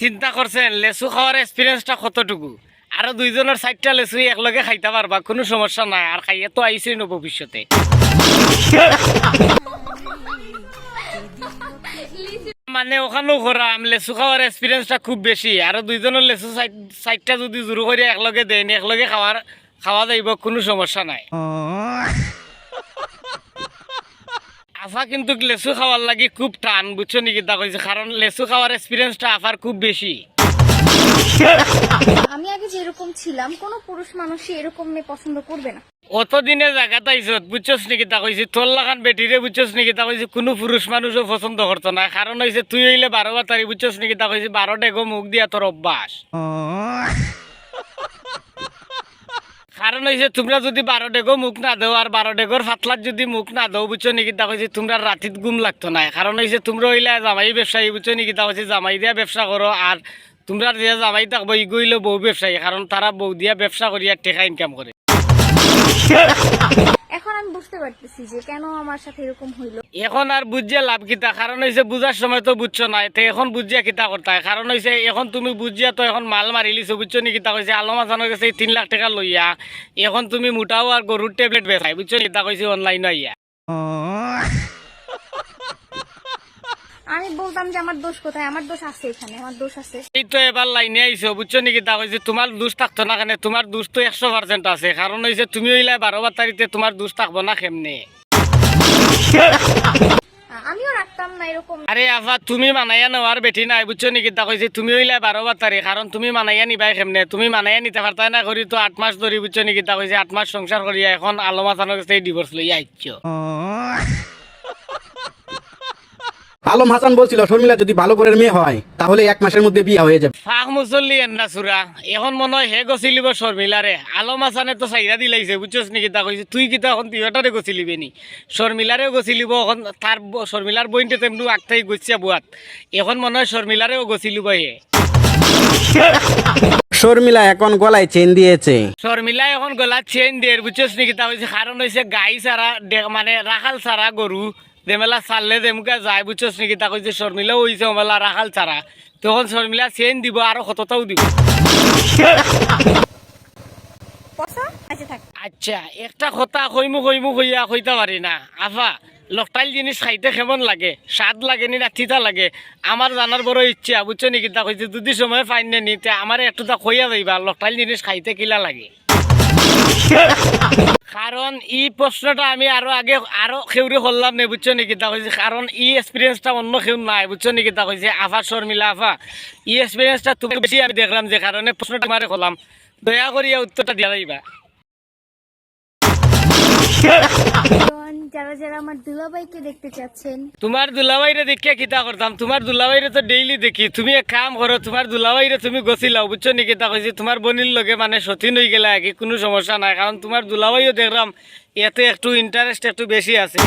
চিন্তা করছেন, লেচু খাওয়ার এক্সপিরিয়েন্সটা কতটুকু? আরও দুইজনের চারটা লেচু একলগে খাইতে পারবা, কোনো সমস্যা নাই, আর খাইয়ে তো আইসই না ভবিষ্যতে। মানে ওখানেও করাম লেচু খাওয়ার এক্সপিরিয়েন্সটা খুব বেশি। আরও দুইজনের লেচু চারটা যদি জোর করে একলগে দেন, একলগে খাওয়ার খাওয়া যাইব, কোনো সমস্যা নাই। আফা কিন্তু লেচু খাওয়ার লাগি খুব টান বুঝছ নাকি? তা কইছে কারণ লেচু খাওয়ার এক্সপিরিয়েন্সটা আফার খুব বেশি। আমি আগে যেরকম ছিলাম কোনো পুরুষ মানুষই এরকম মেয়ে পছন্দ করবে না। অতদিনে জায়গাত আইসত বুঝছস নাকি? তা কইছি তোর লাগান বেটিরে বুঝছস নাকি? তা কইছি কোনো পুরুষ মানুষও পছন্দ করতো না। কারণ হইছে তুই হইলে বারো বাতারি বুঝছস নাকি? তা কইছি বারো ডেগো মুখ দিয়া তোর অভ্যাস। কারণ হয়েছে তোমরা যদি বারো ডেগো মুখ না দেও আর বারো ডেগোর ফাতলার যদি মুখ না দেও বুঝছ নাকি কইছে তোমরা রাতিত ঘুম লাগতো না কারণ হয়েছে তোমরা হইলে জামাই ব্যবসায়ী বুঝছ নাকি কইছে জামাই দিয়া ব্যবসা করো আর তোমরা যে জামাই থাকব ইগুইলে বহু ব্যবসায়ী কারণ তারা বউ দিয়া ব্যবসা করিয়া টেকা ইনকাম করে এখন আমি বুঝতে পারতেছি যে কেন আমার সাথে এরকম হইল। এখন আর বুঝিয়া লাভ কিতা কারণ হইছে বুঝার সময় তো বুঝছ না তো এখন বুঝিয়া কিতা করতে? কারণ হইছে এখন তুমি বুঝিয়া তো এখন মাল মারি লিছো বুঝছ নি কিতা কইছে? আলমা জানো গেছে তিন লাখ টাকা লইয়া এখন তুমি মোটাও আর গরুর ট্যাবলেট বেচাই বুঝছ নি কিতা কইছে? অনলাইন আইয়া। আমি বলতাম যে আমার দোষ কোথায়? আমার দোষ আছে এখানে আমার দোষ আছে। এই তো এবার লাইনে আইছো বুঝছ নি কিতা কইছে তোমার দোষ থাকতো না কেন? তোমার দোষ তো একশো পার্সেন্ট আছে। কারণ হইছে তুমি হইলে বারো বার তারিখে তোমার দোষ থাকব না কেমনে? আমিও রাখতাম না এরকম। আরে আফা তুমি মানাইয়া নেওয়ার বেটি নাই বুঝছ নি কিতা কইছে তুমি হইলে বারো বার তারিখ কারণ তুমি মানাইয়া নিবাই কেমনে? তুমি মানাইয়া নিতে পারতাই না করি তো আট মাস ধরি বুঝছ নি কিতা কইছে আট মাস সংসার করিয়া এখন আলমা থানোর কাছে ডিভোর্স লইয়া আইছো আলম হাসান বলছিল শর্মিলা যদি ভালো করে মেয়ে হয় তাহলে এক মাসের মধ্যে বিয়ে হয়ে যাবে। ফাঁক মুসল্লি এন্না সুরা। এখন মনে হয় হে গছিলিব শর্মিলারে। আলম হাসানে তো চাইরা দিলাইছে বুঝছস নি কিতা কইছে? তুই কিতা এখন তিহটারে গছিলিবে নি? শর্মিলারেও গছিলিব এখন তার শর্মিলার বইনতে তেমনি আগটাই গছিয়া বুয়াত। এখন মনে হয় শর্মিলারেও গছিলিব হে। শর্মিলা এখন গলায় চেন দিয়েছে। শর্মিলা এখন গলা চেন দিয়ে বুঝছস নি কিতা হইছে কারণ হইছে গাই দে- মানে রাখাল ছাড়া গরু দেমেলা চাললে দেমকা যায় বুঝছস নি কিতা কইছে শর্মিলাও হইছে ওমেলা রাখাল ছাড়া তখন শর্মিলা চেন দিব আর কতটাও দিব। থাক। আচ্ছা একটা কথা কইমু কইমু কইয়া কইতে পারি না। আফা লকটাইল জিনিস খাইতে কেমন লাগে স্বাদ লাগে নি না তিতা লাগে। আমার জানার বড় ইচ্ছা বুঝছ নি কিতা কইছে যদি সময় ফাইন নে নিতে আমার একটু তা কইয়া যাইবা লকটাইল জিনিস খাইতে কিলা লাগে। কারণ ই প্রশ্নটা আমি আরও আগে আরও খেউরে করলাম নে, বুঝছ নি কিতা কইছে? কারণ ই এক্সপিরিয়েন্সটা অন্য কেউ নাই, বুঝছ নি কিতা কইছে? আফা, শর্মিলা, আফা। ই এক্সপিরিয়েন্সটা তুমি বেশি আমি দেখলাম যে কারণে প্রশ্নটা মারে করলাম। দয়া করিয়া উত্তরটা দিয়া কারণ যারা যারা আমার দুলাভাইকে দেখতে চাচ্ছেন। তোমার দুলাভাইরে দেখে কিতা করতাম? তোমার দুলাভাইরে তো ডেইলি দেখি। তুমি এক কাম করো, তোমার দুলাভাইরে তুমি গছিলাও বুঝছ নি কিতা কইছি? তোমার বনির লগে মানে সতীন হয়ে গেলে আগে কোনো সমস্যা নাই। কারণ তোমার দুলাভাইও দেখলাম এতে একটু ইন্টারেস্ট একটু বেশি আছে।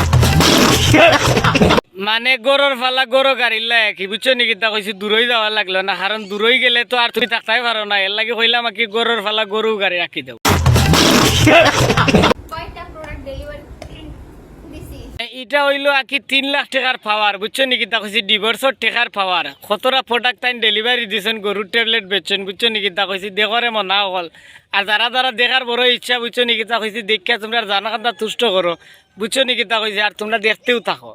মানে গরুর ফালা গরু গাড়ির লাগে বুঝছ নি কিতা কইছি? দূরই যাওয়া লাগল না কারণ দূরই গেলে তো আর তুমি থাকতেই পারো না এর লাগে কইলাম কি গরুর ফালা গরু গাড়ি রাখি দাও কয়টা প্রোডাক্ট ডেলিভারি দিছি এটা হইল আর কি তিন লাখ টাকার পাওয়ার বুঝছ নাকি? তা কইছি ডিভোর্সর টাকার পাওয়ার কতটা প্রোডাক্ট তাই ডেলিভারি দিছেন গরুর ট্যাবলেট বেচছেন, বুঝছ নাকি? তা কইছি দেখরে মনা হল আর যারা যারা দেখার বড় ইচ্ছা, বুঝছ নাকি? তা কইছি দেখিয়া তোমরা জানা কান্দা তুষ্ট করো। বুঝছ নাকি? তা কইছি আর তোমরা দেখতেও থাকো।